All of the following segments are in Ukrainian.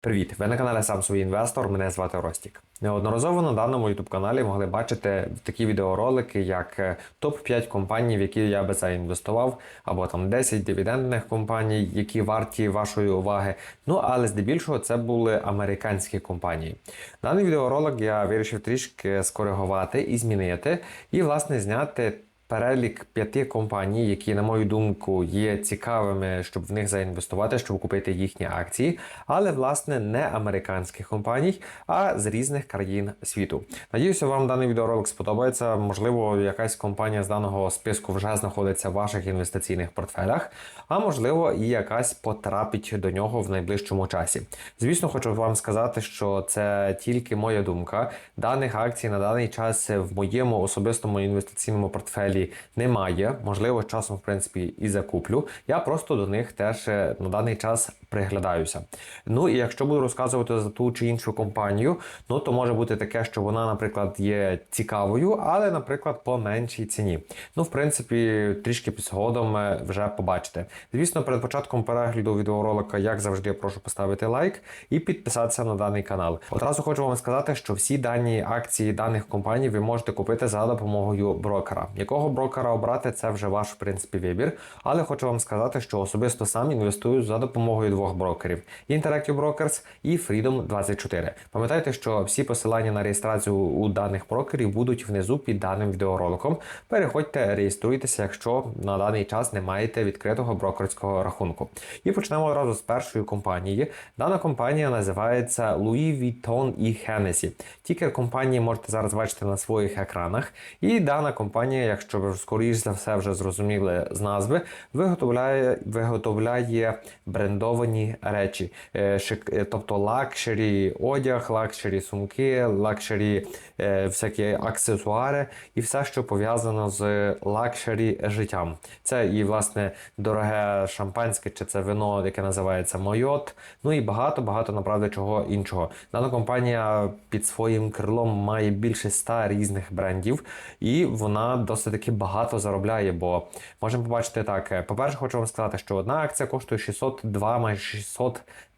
Привіт! Ви на каналі Сам свій інвестор. Мене звати Ростік. Неодноразово на даному youtube каналі могли бачити такі відеоролики, як е, топ-5 компаній, в які я би заінвестував, або там 10 дивідендних компаній, які варті вашої уваги. Ну але здебільшого це були американські компанії. Даний відеоролик я вирішив трішки скоригувати і змінити, і власне зняти. Перелік п'яти компаній, які, на мою думку, є цікавими, щоб в них заінвестувати, щоб купити їхні акції, але власне не американських компаній, а з різних країн світу. Надіюся, вам даний відеоролик сподобається. Можливо, якась компанія з даного списку вже знаходиться в ваших інвестиційних портфелях, а можливо, і якась потрапить до нього в найближчому часі. Звісно, хочу вам сказати, що це тільки моя думка. Даних акцій на даний час в моєму особистому інвестиційному портфелі немає. Можливо, часом, в принципі, і закуплю. Я просто до них теж е, на даний час приглядаюся. Ну і якщо буду розказувати за ту чи іншу компанію, ну то може бути таке, що вона, наприклад, є цікавою, але, наприклад, по меншій ціні. Ну, в принципі, трішки під згодом е, вже побачите. Звісно, перед початком перегляду відеоролика, як завжди, прошу поставити лайк і підписатися на даний канал. Одразу хочу вам сказати, що всі дані акції даних компаній ви можете купити за допомогою брокера. Якого брокера обрати, це вже ваш в принципі вибір. Але хочу вам сказати, що особисто сам інвестую за допомогою двох брокерів: Interactive Brokers і Freedom 24. Пам'ятайте, що всі посилання на реєстрацію у даних брокерів будуть внизу під даним відеороликом. Переходьте, реєструйтеся, якщо на даний час не маєте відкритого брокерського рахунку. І почнемо одразу з першої компанії. Дана компанія називається Louis Vuitton і Hennessy. Тікер компанії можете зараз бачити на своїх екранах. І дана компанія, якщо ви скоріш за все вже зрозуміли з назви, виготовляє, виготовляє брендовані речі, Е, е, тобто лакшері одяг, лакшері сумки, лакшері е, всякі аксесуари і все, що пов'язано з лакшері життям. Це і власне дороге шампанське, чи це вино, яке називається Мойот. Ну і багато багато направді чого іншого. Дана компанія під своїм крилом має більше ста різних брендів, і вона досить таки багато заробляє. Бо можемо побачити так: е, по-перше, хочу вам сказати, що одна акція коштує 602, майже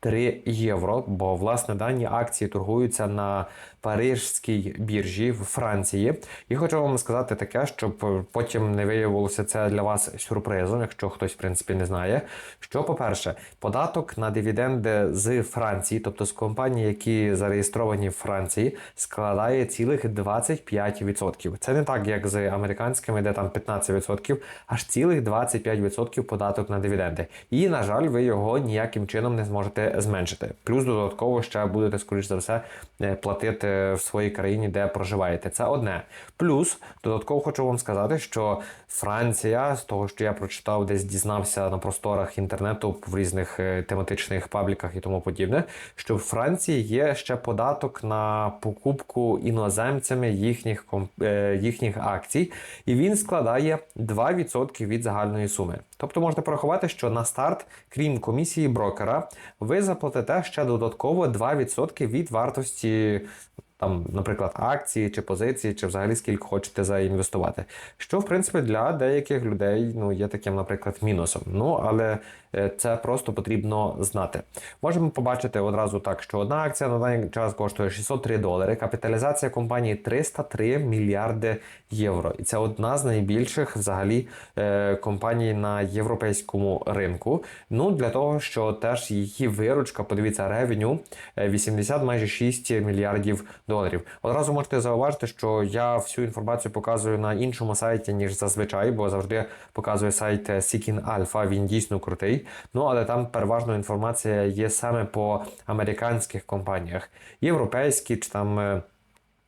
603 євро. Бо власне дані акції торгуються на парижській біржі в Франції. І хочу вам сказати таке, щоб потім не виявилося це для вас сюрпризом, якщо хтось в принципі не знає. Що, по-перше, податок на дивіденди з Франції, тобто з компаній, які зареєстровані в Франції, складає цілих 25%. Це не так, як з американськими, де там 15%, аж цілих 25% податок на дивіденди. І, на жаль, ви його ніяким чином не зможете зменшити. Плюс додатково ще будете, скоріш за все, е, платити в своїй країні, де проживаєте. Це одне. Плюс додатково хочу вам сказати, що Франція, з того, що я прочитав, десь дізнався на просторах інтернету в різних е, тематичних пабліках і тому подібне, що в Франції є ще податок на покупку іноземцями їхніх е, їхніх акцій, і він складає 2% від загальної суми. Тобто можете порахувати, що на старт, крім комісії брокера, ви заплатите ще додатково 2% від вартості. Там, наприклад, акції чи позиції, чи взагалі скільки хочете заінвестувати. Що, в принципі, для деяких людей ну, є таким, наприклад, мінусом. Ну, але це просто потрібно знати. Можемо побачити одразу так, що одна акція на даний час коштує 603 долари, капіталізація компанії 303 мільярди євро. І це одна з найбільших взагалі е, компаній на європейському ринку. Ну, для того, що теж її виручка, подивіться, ревеню е, 80 майже 6 мільярдів доларів. Одразу можете зауважити, що я всю інформацію показую на іншому сайті, ніж зазвичай, бо завжди показую сайт Seeking Alpha, він дійсно крутий. Ну, але там переважно інформація є саме по американських компаніях, європейські чи там.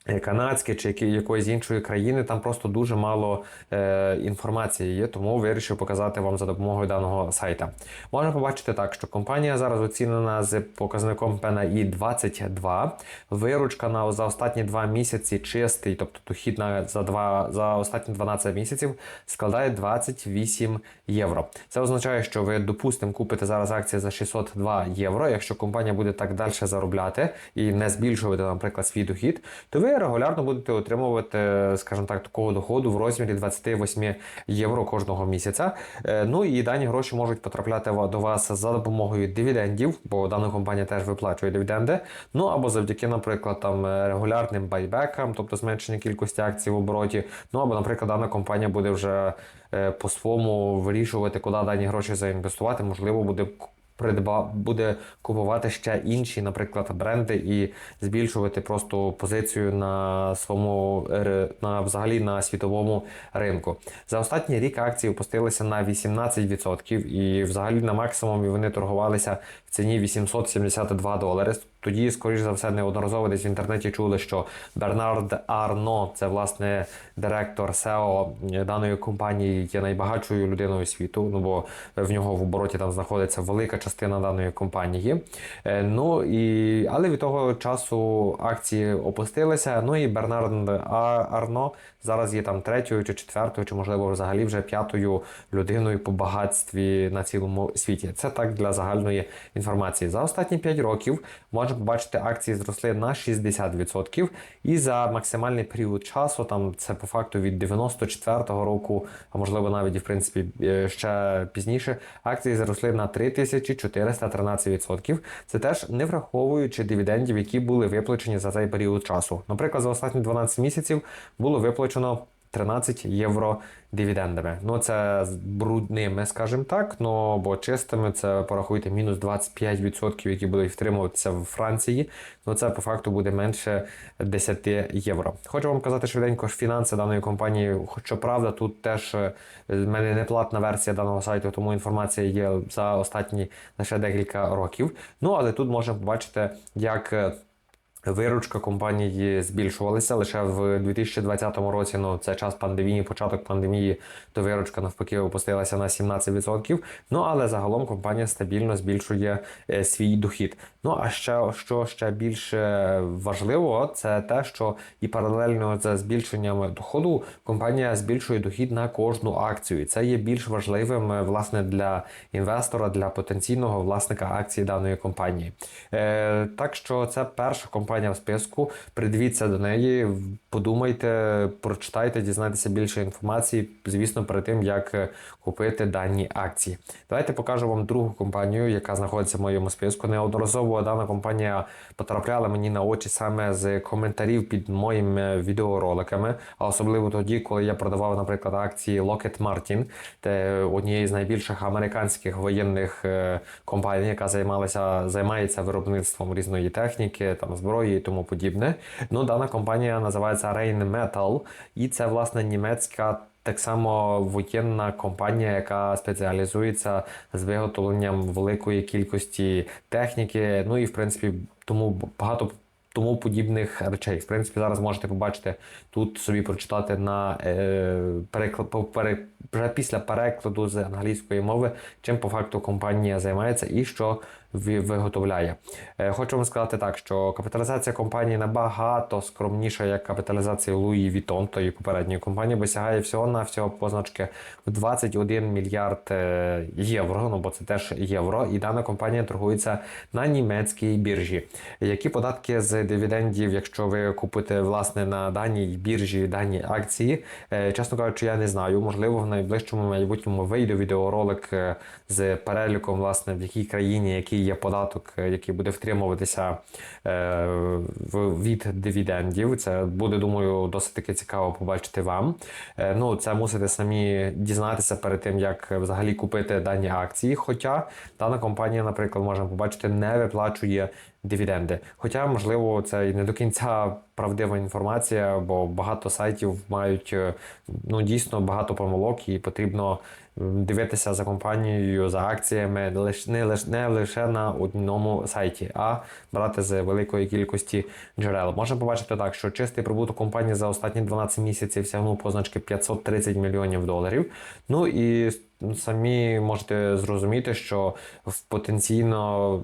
Е, Канадське чи якоїсь іншої країни, там просто дуже мало е, інформації є, тому вирішив показати вам за допомогою даного сайта. Можна побачити так, що компанія зараз оцінена з показником PNI 22, виручка на за останні 2 місяці чистий, тобто дохід на за, два, за останні 12 місяців складає 28 євро. Це означає, що ви, допустимо, купите зараз акції за 602 євро. Якщо компанія буде так далі заробляти і не збільшувати, наприклад, свій дохід, то ви регулярно будете отримувати, скажімо так, такого доходу в розмірі 28 євро кожного місяця. Е, Ну і дані гроші можуть потрапляти до вас за допомогою дивідендів, бо дана компанія теж виплачує дивіденди. Ну або завдяки, наприклад, там е, регулярним байбекам, тобто зменшення кількості акцій в обороті. Ну або, наприклад, дана компанія буде вже е, по-своєму вирішувати, куди дані гроші заінвестувати. Можливо, буде придба буде купувати ще інші, наприклад, бренди і збільшувати просто позицію на своєму на взагалі на світовому ринку. За останній рік акції опустилися на 18% і взагалі на максимумі вони торгувалися в ціні 872 долари. Тоді, скоріш за все, неодноразово десь в інтернеті чули, що Бернард Арно, це власне директор SEO даної компанії, є найбагатшою людиною світу. Ну бо в нього в обороті там знаходиться велика частина даної компанії. Е, Ну і але від того часу акції опустилися. Ну і Бернард Арно зараз є там третьою чи четвертою, чи можливо взагалі вже п'ятою людиною по багатстві на цілому світі. Це так для загальної інформації. За останні 5 років можна побачити, акції зросли на 60%. І за максимальний період часу, там це по факту від 94-го року, а можливо навіть в принципі е, ще пізніше, акції зросли на 3413%. Це теж не враховуючи дивідендів, які були виплачені за цей період часу. Наприклад, за останні 12 місяців було виплачено 13 євро дивідендами. Ну це з брудними, скажімо так. Ну бо чистими це порахуйте мінус 25%, які будуть втримуватися в Франції. Ну це по факту буде менше 10 євро. Хочу вам казати швиденько фінанси даної компанії. Хоча правда, тут теж е, в мене не платна версія даного сайту, тому інформація є за останні лише декілька років. Ну але тут можна побачити, як. Виручка компанії збільшувалася лише в 2020 році. Ну це час пандемії, початок пандемії, то виручка навпаки опустилася на 17%. Ну але загалом компанія стабільно збільшує е, свій дохід. Ну а ще що ще більше важливо, це те, що і паралельно з збільшенням доходу компанія збільшує дохід на кожну акцію. Це є більш важливим е, власне для інвестора, для потенційного власника акцій даної компанії. Е, так що це перша компанія в списку. Придивіться до неї, подумайте, прочитайте, дізнайтеся більше інформації, звісно, перед тим як е, купити дані акції. Давайте покажу вам другу компанію, яка знаходиться в моєму списку. Неодноразово дана компанія потрапляла мені на очі саме з коментарів під моїми відеороликами, а особливо тоді, коли я продавав, наприклад, акції Lockheed Martin, це однієї з найбільших американських воєнних е, компаній, яка займалася займається виробництвом різної техніки, там зброї і тому подібне. Ну, дана компанія називається Rheinmetall, і це власне німецька. Так само воєнна компанія, яка спеціалізується з виготовленням великої кількості техніки. Ну і в принципі, тому багато тому подібних речей. В принципі, зараз можете побачити тут собі прочитати на е, переклад пере, після перекладу з англійської мови, чим по факту компанія займається і що виготовляє. Е, хочу вам сказати так, що капіталізація компанії набагато скромніша, як капіталізація Louis Vuitton, тої попередньої компанії, бо сягає всього на всього позначки в 21 мільярд е, євро. Ну бо це теж євро, і дана компанія торгується на німецькій біржі. Які податки з дивідендів, якщо ви купите власне на даній біржі дані акції? Е, Чесно кажучи, я не знаю. Можливо, в найближчому майбутньому вийде відеоролик з переліком, власне, в якій країні який є податок, е, який буде втримуватися е, від дивідендів. Це буде, думаю, досить таки цікаво побачити вам. Е, Ну, це мусите самі дізнатися перед тим, як взагалі купити дані акції. Хоча дана компанія, наприклад, можемо побачити, не виплачує дивіденди. Хоча, можливо, це і не до кінця правдива інформація, бо багато сайтів мають ну дійсно багато помилок, і потрібно дивитися за компанією, за акціями не лише не лише на одному сайті, а брати з великої кількості джерел. Можна побачити так, що чистий прибуток компанії за останні 12 місяців сягнув позначки 530 мільйонів доларів. Ну і самі можете зрозуміти, що в потенційно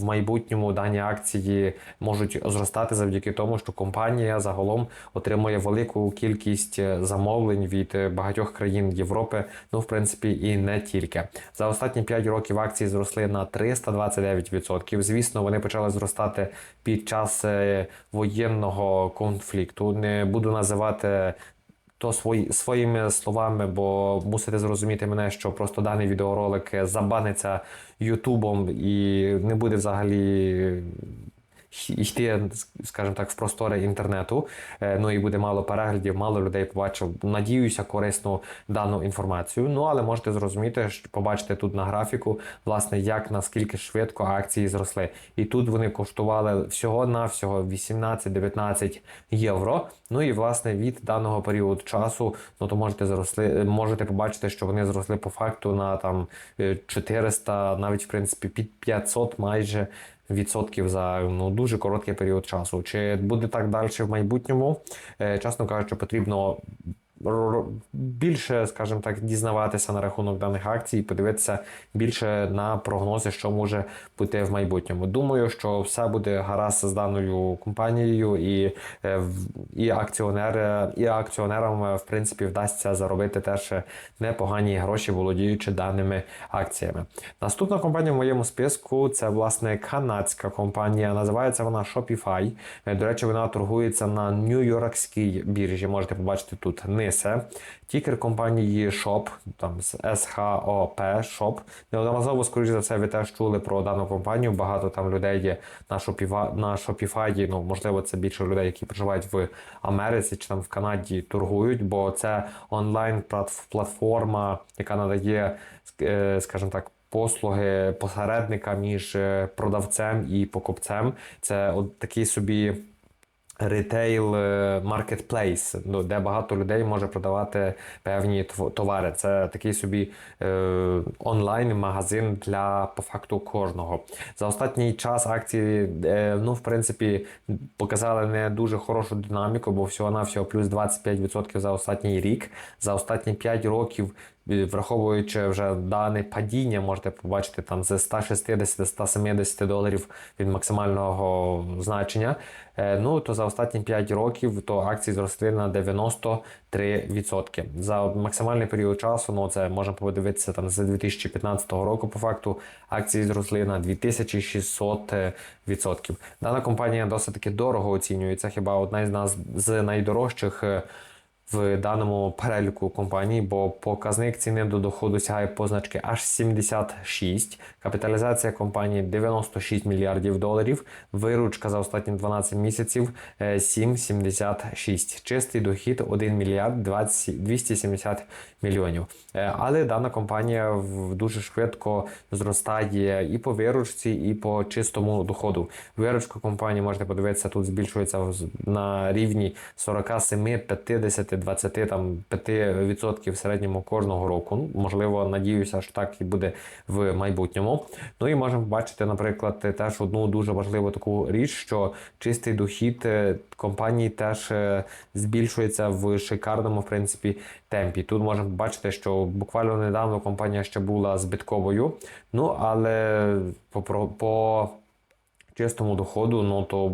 в майбутньому дані акції можуть зростати завдяки тому, що компанія загалом отримує велику кількість е, замовлень від е, багатьох країн Європи. Ну, в принципі, і не тільки за останні 5 років акції зросли на 329%. Звісно, вони почали зростати під час е, воєнного конфлікту. Не буду називати то свої, своїми словами, бо мусите зрозуміти мене, що просто даний відеоролик забаниться Ютубом і не буде взагалі йти, скажімо так, в простори інтернету. Е, Ну і буде мало переглядів, мало людей побачив. Надіюся, корисну дану інформацію. Ну але можете зрозуміти, що побачите тут на графіку, власне, як наскільки швидко акції зросли. І тут вони коштували всього на всього 18-19 євро. Ну і власне від даного періоду часу, ну то можете зросли, можете побачити, що вони зросли по факту на там е, 400, навіть в принципі під 500 майже відсотків за ну дуже короткий період часу. Чи буде так далі в майбутньому? Е, Чесно кажучи, потрібно більше, скажімо так, дізнаватися на рахунок даних акцій, подивитися більше на прогнози, що може бути в майбутньому. Думаю, що все буде гаразд з даною компанією, і, е, і акціонери, і акціонерам е, в принципі вдасться заробити теж непогані гроші, володіючи даними акціями. Наступна компанія в моєму списку це власне канадська компанія. Називається вона Shopify. Е, До речі, вона торгується на Нью-Йоркській біржі. Можете побачити тут нисе. Тікер компанії Shop, там з SHOP, Shop. Неодноразово, скоріш за все, ви теж чули про дану компанію. Багато там людей є на Shopify, на Shopify. Ну, можливо, це більше людей, які проживають в Америці чи там в Канаді торгують, бо це онлайн платформа, яка надає, е, скажімо так. Послуги посередника між е, продавцем і покупцем. Це от такий собі ретейл е, маркетплейс, ну, де багато людей може продавати певні товари. Це такий собі е, онлайн-магазин для по факту кожного. За останній час акції, е, ну, в принципі, показали не дуже хорошу динаміку, бо всього-навсього плюс 25% за останній рік. За останні 5 років Враховуючи вже дане падіння, можете побачити там з 160-170 доларів від максимального значення. Е, Ну то за останні 5 років то акції зросли на 93%. За максимальний період часу, ну це можна подивитися там з 2015 року. По факту акції зросли на 2600%. Дана компанія досить таки дорого оцінюється. Хіба одна із нас з найдорожчих. Е, в даному переліку компаній, бо показник ціни до доходу сягає позначки аж 76, капіталізація компанії 96 мільярдів доларів, виручка за останні 12 місяців е, 7,76, чистий дохід 1 мільярд 20, 270 мільйонів. Е, Але дана компанія дуже швидко зростає і по виручці, і по чистому доходу. Виручка компанії можете подивитися, тут збільшується на рівні 47, 50, 20 там 5% в середньому кожного року. Ну, Можливо, надіюся, що так і буде в майбутньому. Ну і можемо побачити, наприклад, теж одну дуже важливу таку річ, що чистий дохід е, компанії теж е, збільшується в шикарному в принципі темпі. Тут можемо побачити, що буквально недавно компанія ще була збитковою. Ну але по, по чистому доходу, ну то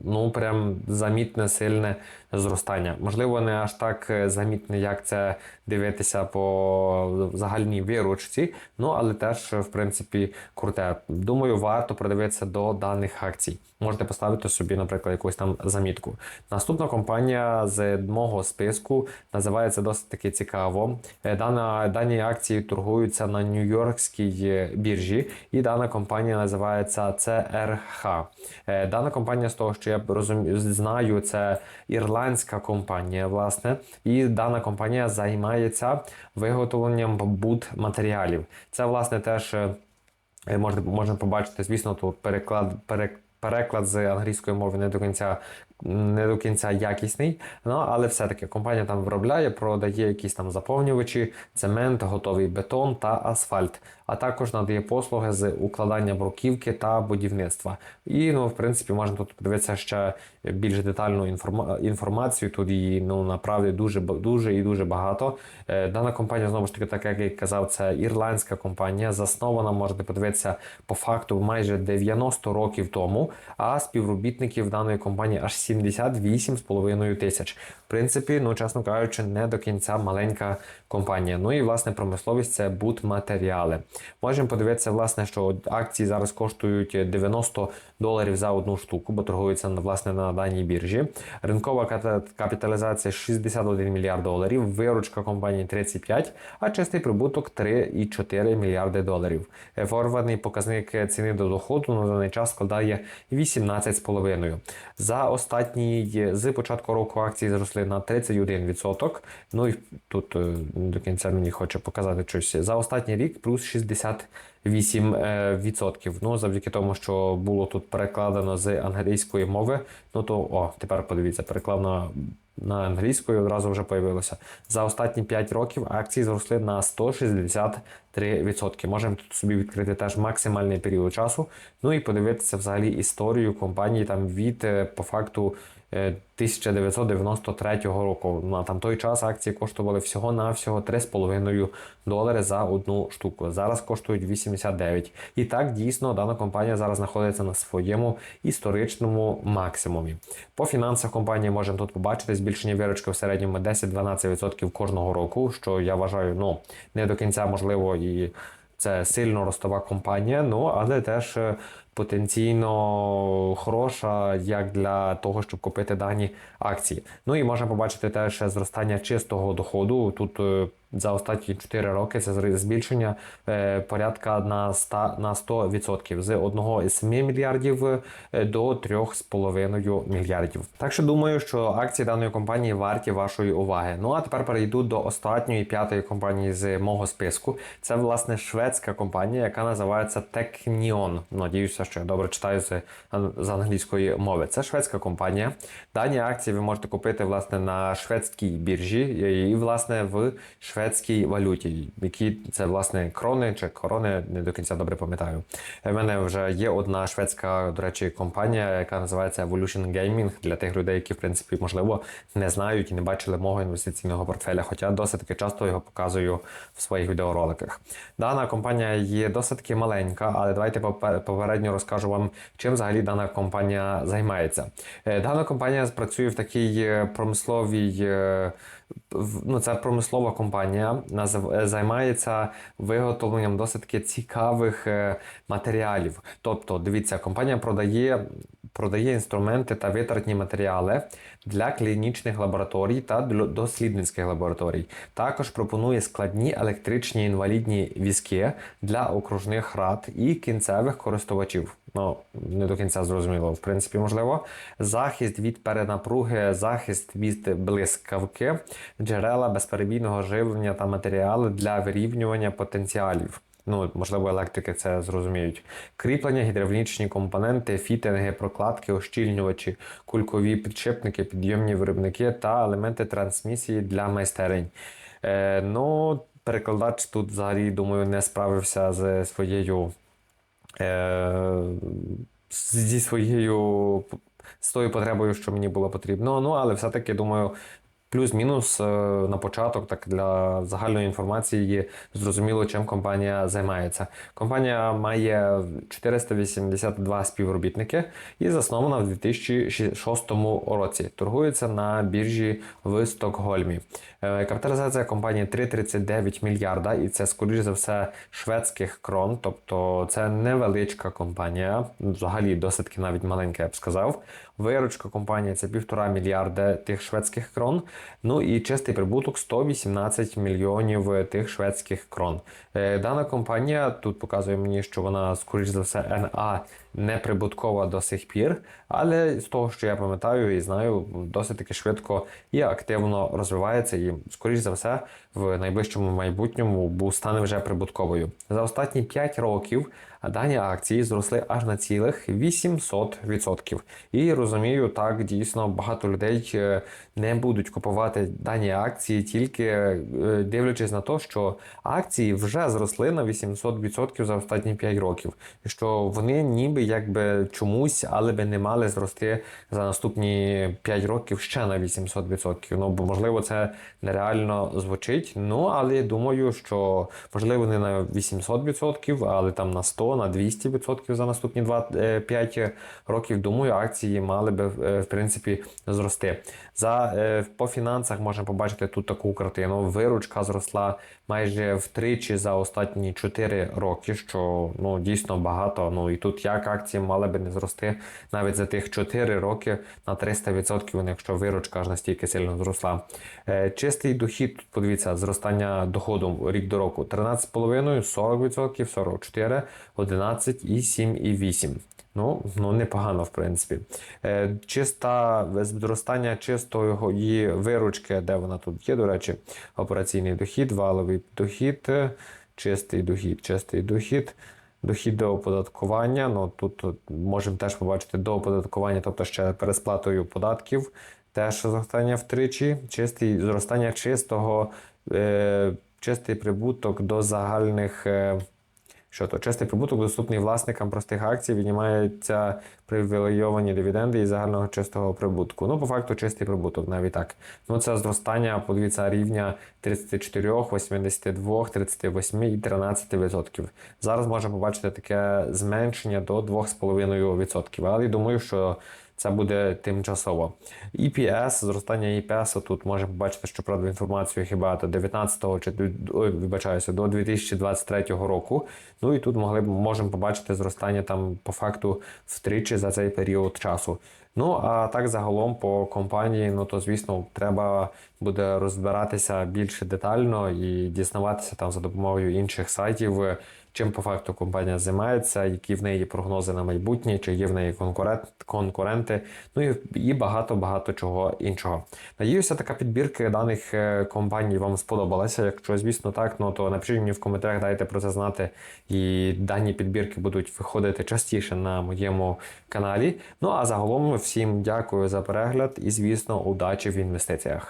ну прям замітне сильне зростання. Можливо, не аж так е, замітне, як це дивитися по загальній виручці, ну але теж в принципі круте. Думаю, варто придивитися до даних акцій. Можете поставити собі, наприклад, якусь там замітку. Наступна компанія з мого списку називається досить таки цікаво. Е, Дана, дані акції торгуються на Нью-Йоркській е, біржі, і дана компанія називається CRH. Е, Дана компанія, з того, що я розумію, знаю, це ірландська компанія, власне, і дана компанія займається виготовленням будматеріалів. Це, власне, теж. е, Е, Можна, можна побачити, звісно, тут переклад, перек, переклад з англійської мови не до кінця. Не до кінця якісний, ну але все-таки компанія там виробляє, продає якісь там заповнювачі, цемент, готовий бетон та асфальт, а також надає послуги з укладання бруківки та будівництва. І ну, в принципі, можна тут подивитися ще більш детальну інформа- інформацію. Тут її ну направді дуже дуже і дуже багато. Е, Дана компанія знову ж таки, так як я казав, це ірландська компанія, заснована, можете подивитися по факту майже 90 років тому. А співробітників даної компанії аж 78,5 тисяч. В принципі, ну чесно кажучи, не до кінця маленька компанія. Ну і власне промисловість це будматеріали. Можемо подивитися, власне, що акції зараз коштують 90 доларів за одну штуку, бо торгується власне на даній біржі. Ринкова капіталізація 61 мільярд доларів, виручка компанії 35, а чистий прибуток 3,4 мільярди доларів. Форвардний показник ціни до доходу на даний час складає 18,5. За останній з початку року акції зросли на 31%. Ну і тут е, до кінця мені хоче показати щось. За останній рік плюс 60%. 8%. Е, ну, завдяки тому, що було тут перекладено з англійської мови. Ну то о, тепер подивіться, перекладено на, англійську і одразу вже появилося. За останні 5 років акції зросли на 160%. 163%. Можемо тут собі відкрити теж максимальний період часу. Ну і подивитися взагалі історію компанії там від е, по факту е, 1993 року. На там той час акції коштували всього-навсього 3,5 долари за одну штуку. Зараз коштують 89. І так дійсно дана компанія зараз знаходиться на своєму історичному максимумі. По фінансах компанії можемо тут побачити збільшення виручки в середньому 10-12% кожного року, що я вважаю, ну не до кінця можливо і. Це сильно ростова компанія, ну але теж е, потенційно хороша як для того, щоб купити дані акції. Ну і можна побачити теж зростання чистого доходу. Тут е, за останні 4 роки це збільшення е, порядка на 100, на 100% з 1,7 мільярдів е, до 3,5 мільярдів. Так що думаю, що акції даної компанії варті вашої уваги. Ну а тепер перейду до останньої п'ятої компанії з мого списку. Це власне шведська компанія, яка називається Technion. Надіюся, що я добре читаю з, з англійської мови. Це шведська компанія. Дані акції ви можете купити власне на шведській біржі і власне в шведській валюті, які це власне крони чи корони, не до кінця добре пам'ятаю. У мене вже є одна шведська, до речі, компанія, яка називається Evolution Gaming для тих людей, які в принципі можливо не знають і не бачили мого інвестиційного портфеля. Хоча досить таки часто його показую в своїх відеороликах. Дана компанія є досить таки маленька, але давайте попередньо розкажу вам, чим взагалі дана компанія займається. Е, Дана компанія працює в такій е, промисловій. Ну, це промислова компанія е, займається виготовленням досить цікавих е, матеріалів. Тобто, дивіться, компанія продає, продає інструменти та витратні матеріали для клінічних лабораторій та дослідницьких лабораторій. Також пропонує складні електричні інвалідні візки для окружних рад і кінцевих користувачів. Ну, не до кінця зрозуміло, в принципі, можливо. Захист від перенапруги, захист від блискавки, джерела безперебійного живлення та матеріали для вирівнювання потенціалів. Ну, можливо, електрики це зрозуміють. Кріплення, гідравлічні компоненти, фітинги, прокладки, ощільнювачі, кулькові підшипники, підйомні виробники та елементи трансмісії для майстерень. Е, ну, перекладач тут взагалі, думаю, не справився з своєю е, зі своєю з тою потребою, що мені було потрібно. Ну, але все-таки думаю. Плюс-мінус е, на початок, так для загальної інформації зрозуміло, чим компанія займається. Компанія має 482 співробітники і заснована в 2006 році. Торгується на біржі в Стокгольмі. Е, Капіталізація компанії 3,39 мільярда, і це, скоріш за все, шведських крон. Тобто це невеличка компанія, взагалі досить навіть маленька, я б сказав. Виручка компанії це півтора мільярда тих шведських крон. Ну і чистий прибуток 118 мільйонів тих шведських крон. Е, Дана компанія тут показує мені, що вона, скоріш за все, НА неприбуткова до сих пір, але з того, що я пам'ятаю і знаю, досить таки швидко і активно розвивається, і, скоріш за все, в найближчому майбутньому стане вже прибутковою. За останні 5 років дані акції зросли аж на цілих 800%. І розумію, так дійсно багато людей е, не будуть купувати дані акції, тільки е, дивлячись на те, що акції вже зросли на 800% за останні 5 років. І що вони ніби якби чомусь, але би не мали зрости за наступні 5 років ще на 800%. Ну бо можливо це нереально звучить. Ну але я думаю, що можливо не на 800%, але там на 100, на 200% за наступні 2, 5 років. Думаю, акції мали би е, в принципі зрости. За е, по фінансах можна побачити тут таку картину. Виручка зросла майже втричі за останні 4 роки, що ну дійсно багато. Ну і тут як акції мали би не зрости навіть за тих 4 роки на 300%, якщо виручка аж настільки сильно зросла. Е, Чистий дохід, подивіться, зростання доходу рік до року 13,5, 40%, 44, 11 і 7 і 8. Ну, ну непогано, в принципі. Е, чиста зростання чистої виручки, де вона тут є, до речі, операційний дохід, валовий дохід, чистий дохід, чистий дохід. Дохід до оподаткування. Ну тут можемо теж побачити до оподаткування, тобто ще пересплатою податків, теж зростання втричі, чистий зростання чистого, е, чистий прибуток до загальних. Е, що то чистий прибуток доступний власникам простих акцій віднімаються привілейовані дивіденди із загального чистого прибутку. Ну, по факту, чистий прибуток, навіть так. Ну, це зростання, подивіться, рівня 34, 82, 38 і 13%. Зараз можемо побачити таке зменшення до 2,5%. Але я думаю, що це буде тимчасово. EPS, зростання EPS, тут можемо побачити, що правда інформацію хіба до 19-го чи ой, вибачаюся, до 2023 року. Ну і тут могли можемо побачити зростання там по факту втричі за цей період часу. Ну а так загалом по компанії, ну то звісно, треба буде розбиратися більш детально і дізнаватися там за допомогою інших сайтів, чим по факту компанія займається, які в неї прогнози на майбутнє, чи є в неї конкурент, конкуренти, ну і, і багато багато чого іншого. Надіюся, така підбірка даних е, компаній вам сподобалася. Якщо, звісно, так, ну то напишіть мені в коментарях, дайте про це знати. І дані підбірки будуть виходити частіше на моєму каналі. Ну а загалом всім дякую за перегляд і, звісно, удачі в інвестиціях.